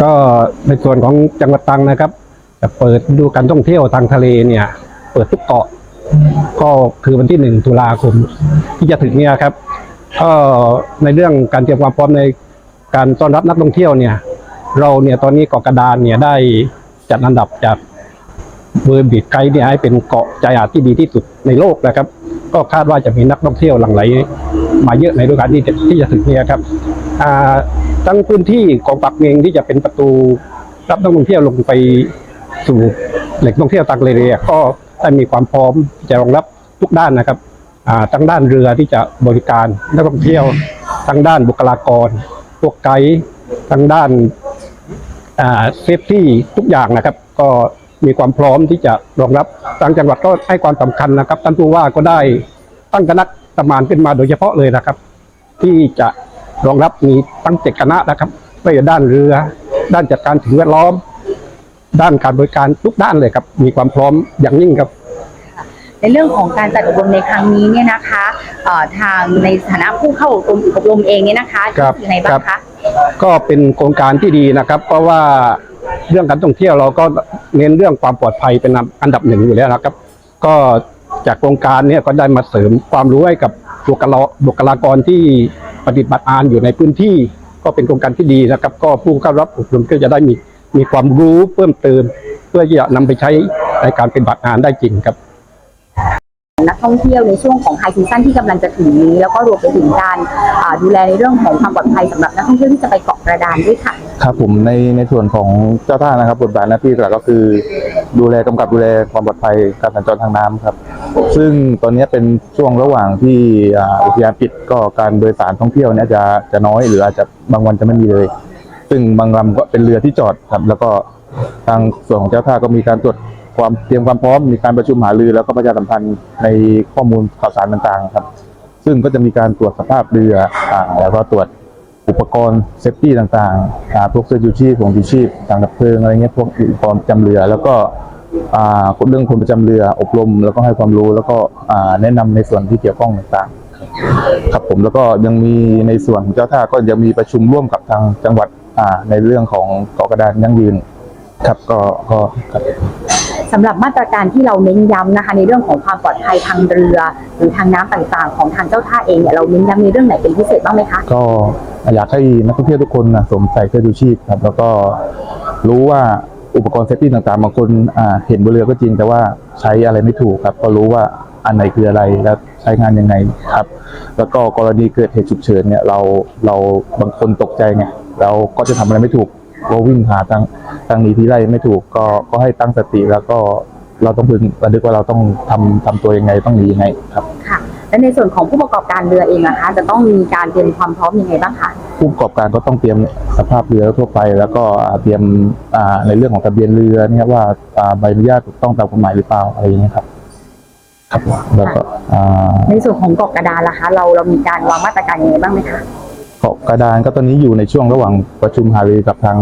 ก็ในส่วนของจังหวัดตรังนะครับ จะเปิดดูการท่องเที่ยวทางทะเลเนี่ย เปิดทุกเกาะ ก็คือวันที่หนึ่งตุลาคมที่จะถึงเนี่ยครับก็ในเรื่องการเตรียมความพร้อมในการต้อนรับนักท่องเที่ยวเนี่ย เราเนี่ยตอนนี้เกาะกระดานเนี่ยได้จัดอันดับจากเวอร์บิดไกด์เนี่ยให้เป็นเกาะใจอาดที่ดีที่สุดในโลกนะครับ ก็คาดว่าจะมีนักท่องเที่ยวหลั่งไหลมาเยอะในฤดูกาลที่จะที่จะถึงเนี่ยครับ ทั้งพื้นที่ของปักเมงที่จะเป็นประตูรับนักท่องเที่ยวลงไปสู่แหล่งท่องเที่ยวต่างเลยเนี่ยก็ได้มีความพร้อมที่จะรองรับทุกด้านนะครับทั้งด้านเรือที่จะบริการนักท่องเที่ยวทั้งด้านบุคลากร พวกไกด์ทั้งด้านเซฟที่ทุกอย่างนะครับ ก็มีความพร้อมที่จะรองรับทางจังหวัดก็ให้ความสำคัญนะครับท่านผู้ว่าก็ได้ตั้งคณะกรรมการขึ้นมาโดยเฉพาะเลยนะครับ ที่จะ รองรับมีตั้งเจ็ดคณะนะครับไม่ว่าด้านเรือ ด้านจัดการถึงแวดล้อม ด้านการบริการทุกด้านเลยครับ มีความพร้อมอย่างยิ่งครับ ในเรื่องของการจัดอบรมในครั้งนี้เนี่ยนะคะเอ่อทางในฐานะผู้เข้าอบรมอบรมเองเนี่ยนะคะครับยังไงบ้างคะก็เป็นโครงการที่ดีนะครับ เพราะว่าเรื่องการท่องเที่ยวเราก็เน้นเรื่องความปลอดภัยเป็นอันดับหนึ่งอยู่แล้วนะครับ ก็จากโครงการเนี้ก็ได้มาเสริมความรู้ให้กับบุคลาบุคลากรที่ ปฏิบัติงานอยู่ในพื้นที่ ก็เป็นโครงการที่ดีนะครับ ก็ผู้เข้ารับอบรมก็จะได้มีมีความรู้เพิ่มเติม เพื่อที่จะนำไปใช้ในการปฏิบัติงานได้จริงครับนักท่องเที่ยวในช่วงของไฮซีซั่นที่กำลังจะถึงนี้ แล้วก็รวมไปถึงการอ่าดูแลในเรื่องของความปลอดภัยสำหรับนักท่องเที่ยวที่จะไปเกาะกระดานด้วยค่ะครับผมในในส่วนของเจ้าท่านะครับบทบาทหน้าที่หลักก็คือ ดูแลกำกับดูแลความปลอดภัยการสัญจรทางน้ำครับ ซึ่งตอนนี้เป็นช่วงระหว่างที่อุทยานปิดก็การโดยสารท่องเที่ยวเนี่ยจะจะน้อยหรืออาจจะบางวันจะไม่มีเลย ซึ่งบางลำก็เป็นเรือที่จอดครับแล้วก็ทางส่วนของเจ้าท่าก็มีการตรวจความเตรียมความพร้อมมีการประชุมหารือแล้วก็ประชาสัมพันธ์ในข้อมูลข่าวสารต่างๆครับ ซึ่งก็จะมีการตรวจสภาพเรืออ่าแล้วก็ตรวจอุปกรณ์เซฟตี้ต่างๆพวกเสื้อชูชีพของชูชีพถังดับเพลิงอะไรเงี้ยพวกอุปกรณ์จำเรือแล้วก็ เรื่องคนประจำเรืออบรมแล้วก็ให้ความรู้แล้วก็อ่าแนะนำในส่วนที่เกี่ยวข้องต่างๆ ครับผมแล้วก็ยังมีในส่วนของเจ้าท่าก็ยังมีประชุมร่วมกับทางจังหวัดอ่าในเรื่องของเกาะกระดานยั่งยืนครับก็ก็ครับสำหรับมาตรการที่เราเน้นย้ำนะคะในเรื่องของความปลอดภัยทางเรือ หรือทางน้ำต่างๆ ของทางเจ้าท่าเองเนี่ยเราเน้นย้ำในเรื่องไหนเป็นพิเศษบ้างไหมคะก็อยากให้นักท่องเที่ยวทุกคนนะสวมใส่เสื้อชูชีพครับแล้วก็รู้ว่า อุปกรณ์เซฟตี้ต่างๆบางคนเห็นบนเรือก็จริง แต่ว่าใช้อะไรไม่ถูกครับ ก็รู้ว่าอันไหนคืออะไรแล้วใช้งานยังไงครับ แล้วก็กรณีเกิดเหตุฉุกเฉินเนี่ยเราเราบางคนตกใจไงเราก็จะทำอะไรไม่ถูกก็วิ่งหาทางทางหนีที่ไล่ไม่ถูกก็ก็ให้ตั้งสติแล้วก็เราต้องพึงระลึกว่าเราต้องทำทำตัวยังไงต้องหนียังไงครับค่ะ และในส่วนของผู้ประกอบการเรือเองนะคะ จะต้องมีการเตรียมความพร้อมยังไงบ้างคะผู้ประกอบการก็ต้องเตรียมสภาพเรือทั่วไป แล้วก็เตรียมอ่าในเรื่องของทะเบียนเรือเนี่ยว่าอ่าใบอนุญาตถูกต้องตามกฎหมายหรือเปล่าอะไรอย่างเงี้ยครับครับแล้วก็อ่าในส่วนของเกาะกระดานล่ะคะ เราเรามีการวางมาตรการยังไงบ้างไหมคะเกาะกระดานก็ตอนนี้อยู่ในช่วงระหว่างประชุมหารือกับทาง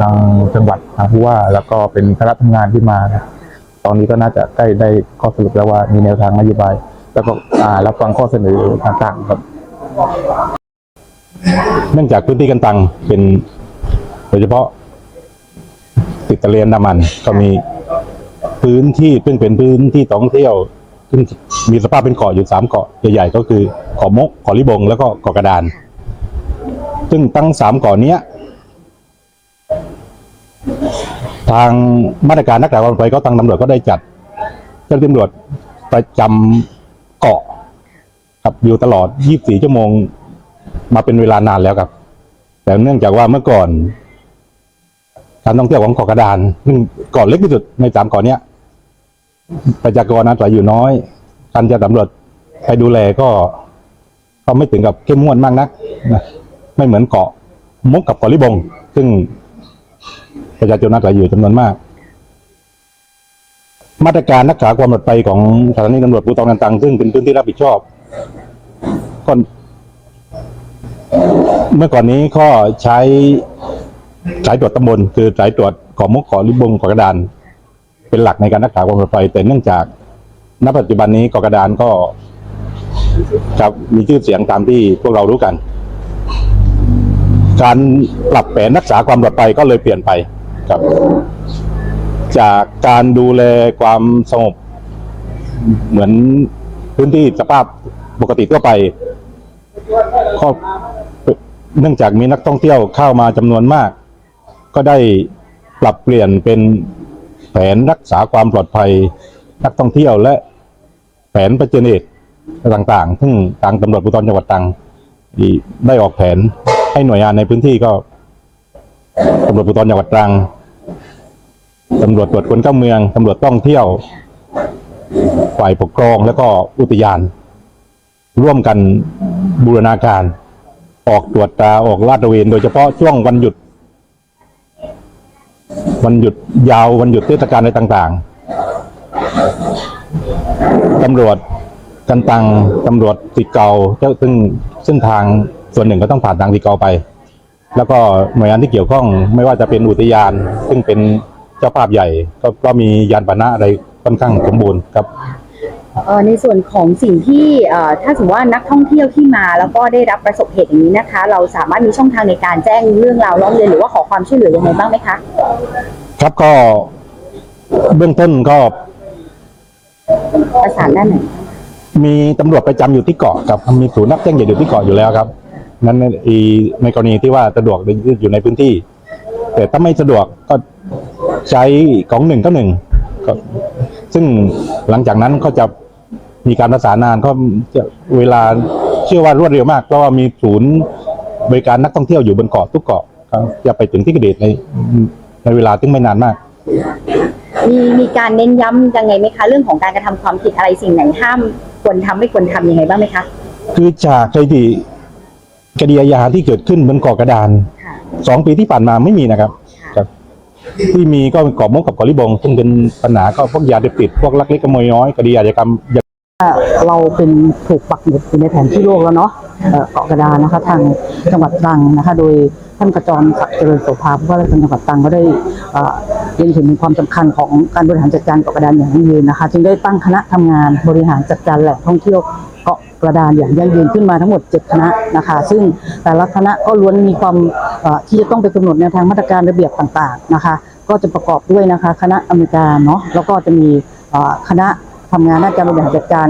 ทางจังหวัดทางผู้ว่า แล้วก็เป็นคณะทำงานขึ้นมานะตอนนี้ก็น่าจะใกล้ได้ข้อสรุปแล้วว่ามีแนวทางนโยบาย แล้วก็รับฟังข้อเสนอต่างๆครับเนื่องจากพื้นที่กันตังเป็นโดยเฉพาะติดทะเลอันดามันก็มีพื้นที่ซึ่งเป็นพื้นที่ท่องเที่ยวซึ่งมีสภาพเป็นเกาะอยู่สามเกาะใหญ่ๆก็คือเกาะมกเกาะลิบง แล้วก็เกาะกระดาน ซึ่งตั้งสามเกาะเนี้ย ทางมาตรการนักการความปลอดภัยก็ทางตำรวจก็ได้จัด เจ้าหน้าที่ตำรวจประจำ เกาะครับอยู่ตลอด 24 ชั่วโมง มาเป็นเวลานานแล้วครับ แต่เนื่องจากว่าเมื่อก่อน การท่องเที่ยวของเกาะกระดานซึ่งเกาะเล็กที่สุดในสามเกาะเนี้ยประชากรอาศัยอยู่น้อย การจะสำรวจไปดูแลก็ก็ไม่ถึงกับเข้มงวดมากนักนะไม่เหมือนเกาะมุกกับเกาะลิบง ซึ่งประชาชนอาศัยอยู่จำนวนมาก มาตรการรักษาความปลอดภัยของสถานีตำรวจภูธรต่างๆซึ่งเป็นพื้นที่รับผิดชอบก็เมื่อก่อนนี้ก็ใช้สายตรวจตำบลคือสายตรวจขอมุกขอริบงขอกระดาน เป็นหลักในการรักษาความปลอดภัยแต่เนื่องจากณปัจจุบันนี้เกาะกระดานก็ครับมีชื่อเสียงตามที่พวกเรารู้กัน การปรับแผนรักษาความปลอดภัยก็เลยเปลี่ยนไปครับ จากการดูแลความสงบ เหมือนพื้นที่สภาพปกติทั่วไปเนื่องจากมีนักท่องเที่ยวเข้ามาจำนวนมาก ก็ได้ปรับเปลี่ยนเป็นแผนรักษาความปลอดภัย นักท่องเที่ยวและแผนประเจเหตุต่างๆ ซึ่งทางตำรวจภูธรจังหวัดตรังได้ออกแผนให้หน่วยงานในพื้นที่ก็ตำรวจภูธรจังหวัดตรัง ตำรวจตรวจคนเข้าเมืองตำรวจท่องเที่ยว ฝ่ายปกครองแล้วก็อุทยาน ร่วมกันบูรณาการ ออกตรวจตาออกลาดตระเวน โดยเฉพาะช่วงวันหยุด วันหยุดยาววันหยุดเทศกาลอะไรต่างๆตำรวจกันตังตำรวจติเกาเจ้าซึ่งซึ่งทางส่วนหนึ่งก็ต้องผ่านทางติเกาไป แล้วก็หน่วยงานที่เกี่ยวข้องไม่ว่าจะเป็นอุทยาน ซึ่งเป็น เจ้าภาพใหญ่ก็ก็มียานพาหนะอะไรค่อนข้างสมบูรณ์ครับ เอ่อในส่วนของสิ่งที่เอ่อถ้าสมมติว่านักท่องเที่ยวที่มาแล้วก็ได้รับประสบเหตุอย่างนี้นะคะ เราสามารถมีช่องทางในการแจ้งเรื่องราวร้องเรียนหรือว่าขอความช่วยเหลือยังไงบ้างไหมคะ ครับก็เบื้องต้นก็ประสานด้านไหน มีตำรวจประจำอยู่ที่เกาะครับมีศูนย์รับแจ้งเหตุอยู่ที่เกาะอยู่แล้วครับ นั้นอีในกรณีที่ว่าสะดวกอยู่ในพื้นที่ แต่ถ้าไม่สะดวกก็ ใช้ของหนึ่งก็หนึ่งก็ซึ่งหลังจากนั้นก็จะมีการประสานงานก็จะเวลาเชื่อว่ารวดเร็วมากเพราะว่ามีศูนย์บริการนักท่องเที่ยวอยู่บนเกาะทุกเกาะครับจะไปถึงที่เกิดเหตุในในเวลาที่ไม่นานมาก มีมีการเน้นย้ำยังไงไหมคะ เรื่องของการกระทำความผิดอะไรสิ่งไหนห้ามควรทำไม่ควรทำยังไงบ้างไหมคะคือจากสถิติคดีอาญาที่เกิดขึ้นบนเกาะกระดานค่ะสองปีที่ผ่านมาไม่มีนะครับครับ ที่มีก็เกาะมุกกับเกาะลิบงซึ่งเป็นปัญหาก็พวกยาเสพติดพวกลักเล็กขโมยน้อยคดีอาชญากรรมเราเป็นถูกปักหมุดอยู่ในแผนที่โลกแล้วเนาะเกาะกระดานนะคะ ทางจังหวัดตรังนะคะ โดยท่านกระจรศักดิ์เจริญโสภาผู้ว่าราชการจังหวัดตรังก็ได้เอ่อเล็งเห็นถึงความสำคัญของการบริหารจัดการเกาะกระดานอย่างยั่งยืนนะคะ จึงได้ตั้งคณะทำงานบริหารจัดการแหล่งท่องเที่ยวเกาะ กระดานอย่างยั่งยืนขึ้นมาทั้งหมด 7 คณะนะคะ ซึ่งแต่ละคณะก็ล้วนมีความที่จะต้องไปกำหนดแนวทางมาตรการระเบียบต่างๆนะคะ ก็จะประกอบด้วยนะคะ คณะอเมริกาเนาะแล้วก็จะมีคณะทำงานด้านการบริหารจัดการ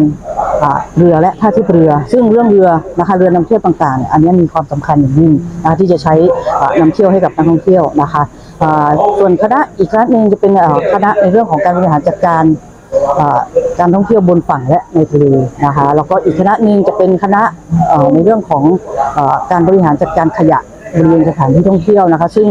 เรือและท่าเทียบเรือ ซึ่งเรื่องเรือนะคะเรือนำเที่ยวต่างๆ อันนี้มีความสำคัญอย่างยิ่งนะที่จะใช้อ่านำเที่ยวให้กับนักท่องเที่ยวนะคะส่วนคณะอีกคณะหนึ่งจะเป็นคณะในเรื่องของการบริหารจัดการ การท่องเที่ยวบนฝั่งและในทะเลนะคะแล้วก็อีกคณะหนึ่งจะเป็นคณะในเรื่องของอการบริหารจัดการขยะบริเวณสถานที่ท่องเที่ยวนะคะ ซึ่ง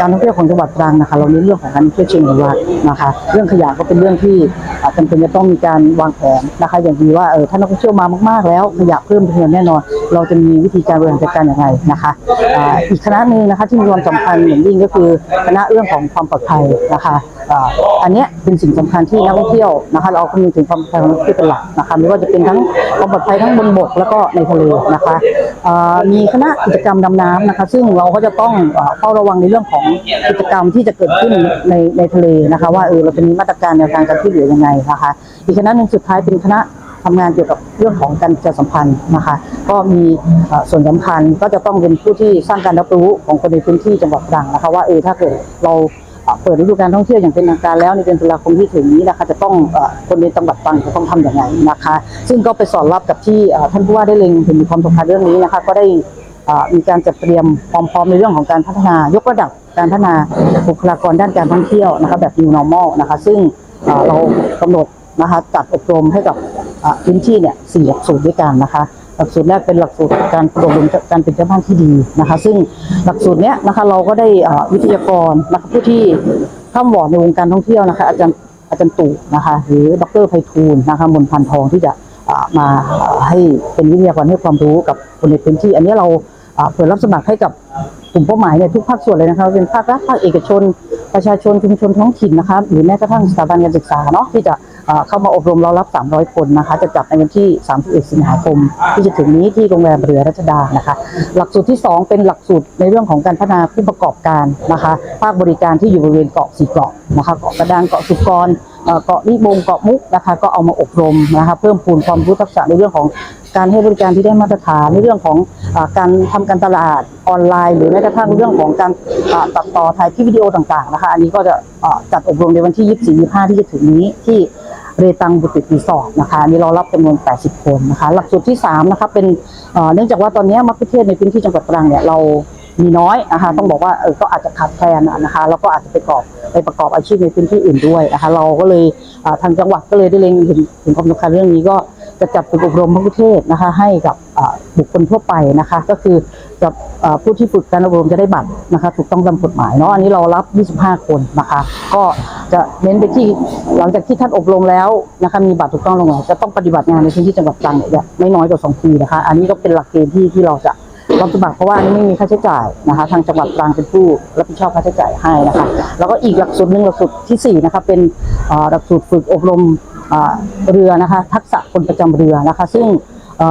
การท่องเที่ยวของจังหวัดตรังนะคะเราเน้นเรื่องของการท่องเที่ยวเชิงอนุรักษ์นะคะ เรื่องขยะก็เป็นเรื่องที่อ่าจำเป็นจะต้องมีการวางแผนนะคะอย่างดีว่าเออถ้านักท่องเที่ยวมามากๆ แล้วขยะเพิ่มจำนวนแน่นอน เราจะมีวิธีการบริหารจัดการอย่างไรนะคะอ,อีกคณะหนึ่งนะคะที่มีความสำคัญอย่างยิ่งก็คือคณะเรื่องของความปลอดภัยนะคะอันนี้เป็นสิ่งสำคัญที่นักท่องเที่ยวนะคะเราคำนึงถึงความปลอดภัยของนักท่องเที่ยวเป็นหลักนะคะไม่ว่าจะเป็นทั้งความปลอดภัยทั้งบนบกแล้วก็ในทะเลนะคะมีคณะกิจกรรมดำน้ำนะคะซึ่งเราก็จะต้องเฝ้าระวังในเรื่องของกิจกรรมที่จะเกิดขึ้นในในทะเลนะคะ ว่าเออเราจะมีมาตรการแนวทางการช่วยเหลือยังไงนะคะอีกคณะหนึ่งสุดท้ายเป็นคณะทำงานเกี่ยวกับเรื่องของการประชาสัมพันธ์นะคะ ก็มีส่วนสำคัญก็จะต้องเป็นผู้ที่สร้างการรับรู้ของคนในพื้นที่จังหวัดตรังนะคะว่าเออถ้าเกิดเราเปิดฤดูการท่องเที่ยวอย่างเป็นทางการแล้วในเดือนตุลาคมที่ถึงนี้นะคะจะต้องอคนในจังหวัดตรังจะต้องทำอย่างไรนะคะ ซึ่งก็ไปสอดรับกับที่ท่านผู้ว่าได้เล็งเห็นความสำคัญเรื่องนี้นะคะ ก็ได้ มีการจัดเตรียมความพร้อมในเรื่องของการพัฒนายกระดับการพัฒนาบุคลากรด้านการท่องเที่ยวนะคะแบบ new normal นะคะซึ่งเรากำหนดนะคะจัดอบรมให้กับพื้นที่เนี่ยสี่หลักสูตรด้วยกันนะคะหลักสูตรแรกเป็นหลักสูตรการอบรมการเป็นเจ้าบ้านที่ดีนะคะ ซึ่งหลักสูตรเนี้ยนะคะเราก็ได้วิทยากรนะคะผู้ที่ข้ามวอร์ดในวงการท่องเที่ยวนะคะอาจารย์อาจารย์ตู่นะคะหรือดรไพฑูรย์นะคะมนพันทองที่จะ มาให้เป็นวิทยากรให้ความรู้กับคนในพื้นที่ อันนี้เราเปิดรับสมัครให้กับกลุ่มเป้าหมายเนี่ยทุกภาคส่วนเลยนะคะเป็นภาครัฐภาคเอกชน ประชาชนชุมชนท้องถิ่นนะคะหรือแม้กระทั่งสถาบันการศึกษาเนาะที่จะเข้ามาอบรมเรารับ 300 คนนะคะ จะจัดในวันที่ 31 สิงหาคม ที่จะถึงนี้ที่โรงแรมเรือรัชดานะคะ หลักสูตรที่ 2 เป็นหลักสูตรในเรื่องของการพัฒนาผู้ประกอบการนะคะ ภาคบริการที่อยู่บริเวณเกาะสี่เกาะนะคะเกาะกระดานเกาะสุกร เกาะนิบงเกาะมุกนะคะ ก็เอามาอบรมนะคะเพิ่มพูนความรู้ทักษะในเรื่องของการให้บริการที่ได้มาตรฐานในเรื่องของอการทำการตลาดออนไลน์ หรือแม้กระทั่งเรื่องของการตัดต่อถ่ายคลิปวิดีโอต่างๆนะคะอันนี้ก็จะจัดอบรมในวันที่ 24-25 ที่จะถึงนี้ที่เรตังบุติรีสอร์ทนะคะอันนี้เรารับจำนวน 80 คนนะคะ หลักสูตรที่ 3 นะคะเป็นเนื่องจากว่าตอนนี้มัคคุเทศในพื้นที่จังหวัดตรังเนี่ยเรา มีน้อยนะคะ ต้องบอกว่าเออก็อาจจะขาดแคลนนะคะ แล้วก็อาจจะไปประกอบไปประกอบอาชีพในพื้นที่อื่นด้วยนะคะ เราก็เลยทางจังหวัดก็เลยได้เล็งเห็นถึงความสำคัญเรื่องนี้ก็จะจัดฝึกอบรมมัคคุเทศนะคะ ให้กับบุคคลทั่วไปนะคะ ก็คือกับผู้ที่ฝึกการอบรมจะได้บัตรนะคะ ถูกต้องตามกฎหมายเนาะอันนี้เรารับ 25 คนนะคะ ก็จะเน้นไปที่หลังจากที่ท่านอบรมแล้วนะคะมีบัตรถูกต้องลงมาจะต้องปฏิบัติงานในพื้นที่จังหวัดตรังเนี่ยไม่น้อยกว่า2ปีนะคะ อันนี้ก็เป็นหลักเกณฑ์ที่ที่เราจะ รับสมัครเพราะว่านนี้ไม่มีค่าใช้จ่ายนะคะ ทางจังหวัดตรังเป็นผู้รับผิดชอบค่าใช้จ่ายให้นะคะ แล้วก็อีกหลักสูตรหนึ่งหลักสูตรที่สี่นะคะเป็นหลักสูตรฝึกอบรมเรือนะคะ ทักษะคนประจำเรือนะคะ ซึ่ง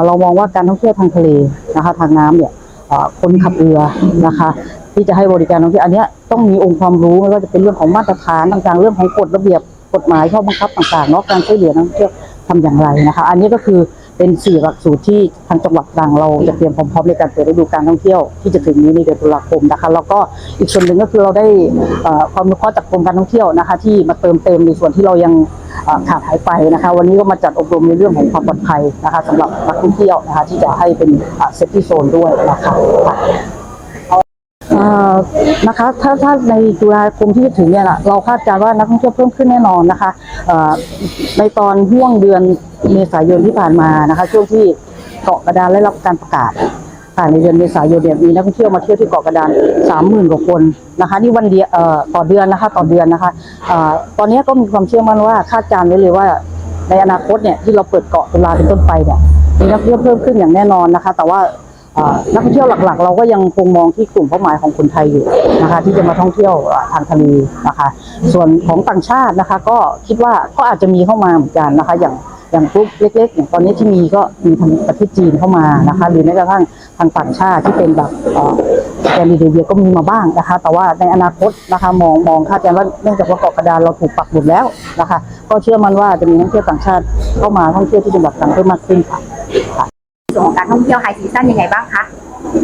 เรามองว่าการท่องเที่ยวทางทะเลนะคะ ทางน้ำเนี่ยคนขับเรือนะคะ ที่จะให้บริการท่องเที่ยวอันนี้ต้องมีองค์ความรู้ไม่ว่าจะเป็นเรื่องของมาตรฐานต่างๆ เรื่องของกฎระเบียบกฎหมายข้อบังคับต่างๆเนาะการช่วยเหลือนักท่องเที่ยวทำอย่างไรนะคะ อันนี้ก็คือ เป็นสี่หลักสูตรที่ทางจังหวัดตรังเราจะเตรียมพร้อมๆในการเปิดฤดูการท่องเที่ยวที่จะถึงนี้ในเดือนตุลาคมนะคะ แล้วก็อีกส่วนหนึ่งก็คือเราได้ความรู้ข้อจากกรมการท่องเที่ยวนะคะ ที่มาเติมเต็มในส่วนที่เรายังขาดหายไปนะคะ วันนี้ก็มาจัดอบรมในเรื่องของความปลอดภัยนะคะสำหรับนักท่องเที่ยวนะคะที่จะให้เป็นเซฟตี้โซนด้วยนะคะ นะคะถ้าถ้าในตุลาคมที่จะถึงเนี่ยนะเราคาดการณ์ว่านักท่องเที่ยวเพิ่มขึ้นแน่นอนนะคะในตอนห่วงเดือนเมษายนที่ผ่านมานะคะช่วงที่เกาะกระดานได้รับการประกาศค่ะในเดือนเมษายนเนี่ยมีนักท่องเที่ยวมาเที่ยวที่เกาะกระดานสามหมื่นกว่าคนนะคะนี่วันเดียวต่อเดือนนะคะต่อเดือนนะคะตอนนี้ก็มีความเชื่อมั่นว่าคาดการณ์ไว้เลยว่าในอนาคตเนี่ยที่เราเปิดเกาะตุลาเป็นต้นไปเนี่ยมีนักท่องเที่ยวเพิ่มขึ้นอย่างแน่นอนนะคะ แต่ว่า นักท่องเที่ยวหลักๆ เราก็ยังคงมองที่กลุ่มเป้าหมายของคนไทยอยู่นะคะที่จะมาท่องเที่ยวทางทะเลนะคะ ส่วนของต่างชาตินะคะ ก็คิดว่าก็อาจจะมีเข้ามาเหมือนกันนะคะ อย่างอย่างกลุ่มเล็ก ๆ อย่างตอนนี้ที่มีก็มีทางประเทศจีนเข้ามานะคะ หรือแม้กระทั่งทางต่างชาติที่เป็นแบบเอ่อสแกนดิเนเวียก็มีมาบ้างนะคะ แต่ว่าในอนาคตนะคะมองมองคาดการณ์ว่าเนื่องจากว่าเกาะกระดานเราถูกปักหมุดแล้วนะคะ ก็เชื่อมั่นว่าจะมีนักท่องเที่ยวต่างชาติเข้ามาท่องเที่ยวที่จังหวัดตรังเพิ่มมากขึ้นค่ะ ส่วนของการท่องเที่ยวไฮซีซั่นยังไงบ้างคะ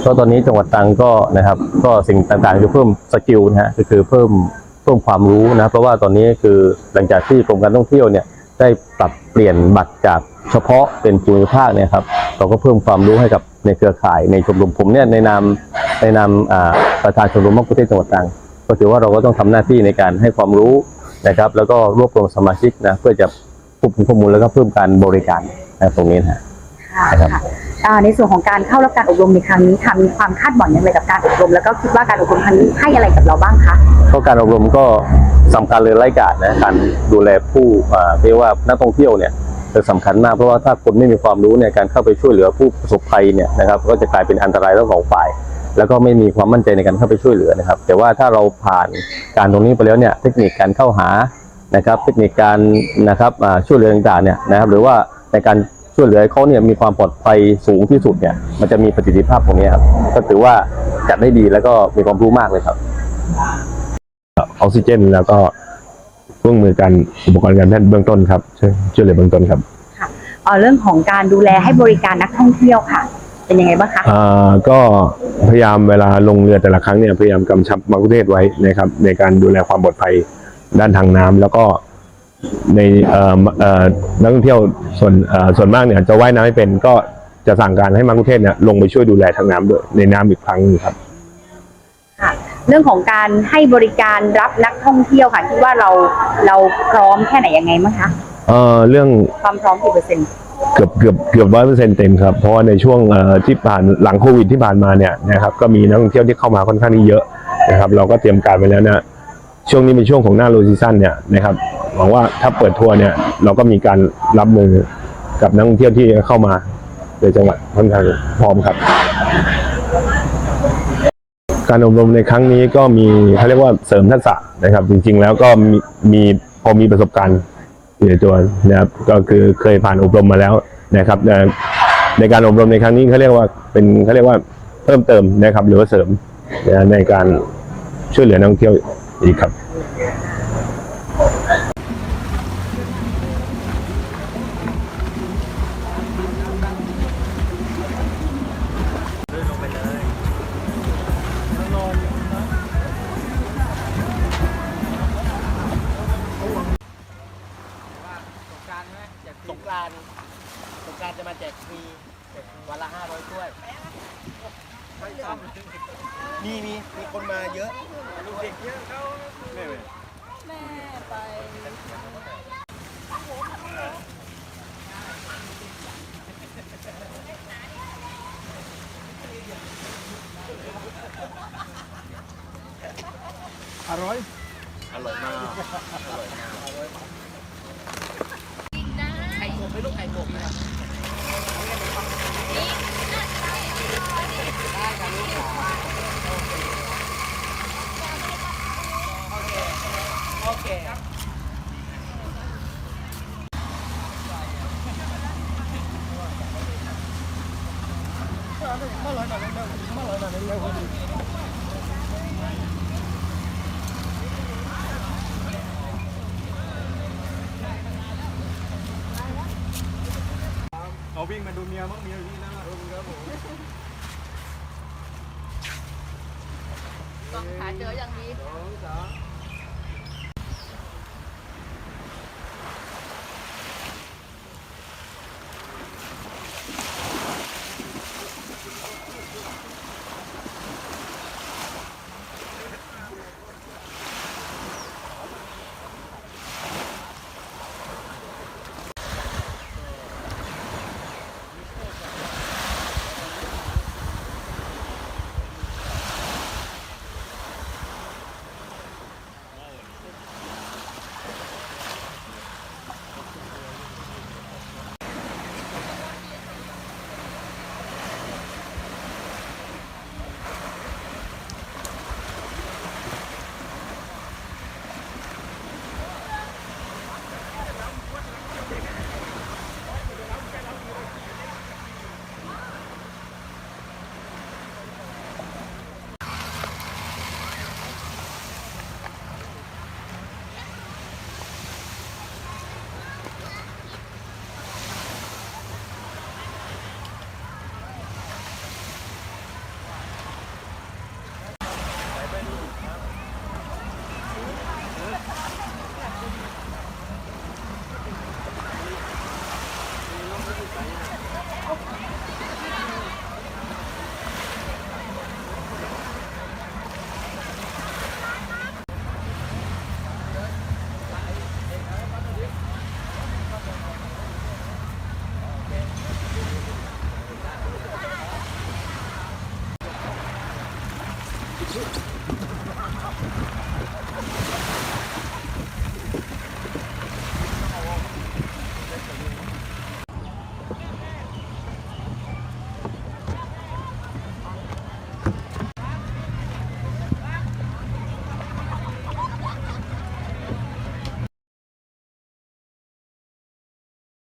ก็ตอนนี้จังหวัดตรังก็นะครับ ก็สิ่งต่างๆจะเพิ่มสกิลนะฮะก็คือเพิ่มเพิ่มความรู้นะเพราะว่าตอนนี้คือหลังจากที่กรมการท่องเที่ยวเนี่ยได้ปรับเปลี่ยนบัตรจากเฉพาะเป็นภูมิภาคเนี่ยครับเราก็เพิ่มความรู้ให้กับในเครือข่ายในชมรมผมเนี่ยในนามในนามประธานชมรมมักคุเทศจังหวัดตรังก็ถือว่าเราก็ต้องทำหน้าที่ในการให้ความรู้นะครับ แล้วก็รวบรวมสมาชิกนะเพื่อจะควบคุมข้อมูลแล้วก็เพิ่มการบริการนะตรงนี้นะ ฮะค่ะครับค่ะอ่าในส่วนของการเข้ารับการอบรมในครั้งนี้ค่ะมีความคาดหวังอย่างไรกับการอบรม แล้วก็คิดว่าการอบรมครั้งนี้ให้อะไรกับเราบ้างคะ ก็การอบรมก็สำคัญเลยไร้กาดนะการดูแลผู้อ่าเรียกว่านักท่องเที่ยวเนี่ยเป็นสำคัญมากเพราะว่าถ้าคนไม่มีความรู้เนี่ยการเข้าไปช่วยเหลือผู้ประสบภัยเนี่ยนะครับก็จะกลายเป็นอันตรายทั้งสองฝ่าย แล้วก็ไม่มีความมั่นใจในการเข้าไปช่วยเหลือนะครับ แต่ว่าถ้าเราผ่านการตรงนี้ไปแล้วเนี่ยเทคนิคการเข้าหานะครับ เทคนิคการนะครับอ่าช่วยเหลือต่างๆเนี่ยนะครับหรือว่าในการ ช่วยเหลือให้เขาเนี่ยมีความปลอดภัยสูงที่สุดเนี่ย มันจะมีประสิทธิภาพตรงนี้ครับ ก็ถือว่าจัดได้ดีแล้วก็มีความรู้มากเลยครับออกซิเจนแล้วก็เครื่องมือการอุปกรณ์การแพทย์เบื้องต้นครับช่วยช่วยเหลือเบื้องต้นครับเอ่อเรื่องของการดูแลให้บริการนักท่องเที่ยวค่ะ เป็นยังไงบ้างคะอ่าก็พยายามเวลาลงเรือแต่ละครั้งเนี่ยพยายามกำชับมักคุเทศก์ไว้นะครับ ในการดูแลความปลอดภัยด้านทางน้ำแล้วก็ ในเอ่อเอ่อนักท่องเที่ยวส่วนเอ่อส่วนมากเนี่ยจะว่ายน้ำไม่เป็นก็จะสั่งการให้มักคุเทศก์เนี่ยลงไปช่วยดูแลทางน้ำด้วยในน้ำอีกครั้งหนึงครับเรื่องของการให้บริการรับนักท่องเที่ยวค่ะคิดว่าเราเราพร้อมแค่ไหนยังไงบ้างคะเอ่อเรื่องความพร้อมกี่เปอร์เซ็นต์เกือบเกือบเกือบร้อยเปอร์เซ็นต์เต็มครับเพราะว่าในช่วงเอ่อที่ผ่านหลังโควิดที่ผ่านมาเนี่ยนะครับก็มีนักท่องเที่ยวที่เข้ามาค่อนข้างที่เยอะนะครับ เราก็เตรียมการไว้แล้วนะ ช่วงนี้เป็นช่วงของหน้าโลซีซั่นเนี่ยนะครับหวังว่าถ้าเปิดทัวร์เนี่ยเราก็มีการรับมือกับนักท่องเที่ยวที่เข้ามาในจังหวัดค่อนข้างพร้อมครับ การอบรมในครั้งนี้ก็มีเขาเรียกว่าเสริมทักษะนะครับ จริง ๆ แล้วก็มีมีพอมีประสบการณ์อยู่ในตัวนะครับก็คือเคยผ่านอบรมมาแล้วนะครับในในการอบรมในครั้งนี้เขาเรียกว่าเป็นเขาเรียกว่าเพิ่มเติมนะครับ หรือว่าเสริมในการช่วยเหลือนักท่องเที่ยว อีก อร่อย อร่อยมาก อร่อยมากไข่กบไม่ลูกไข่กบนะได้ค่ะลูกค่โอเค โอเค วิ่งมาดูเมียมั้งเมียอยู่นี่นะครับผมต้องหาเจออย่างนี้ สองสาม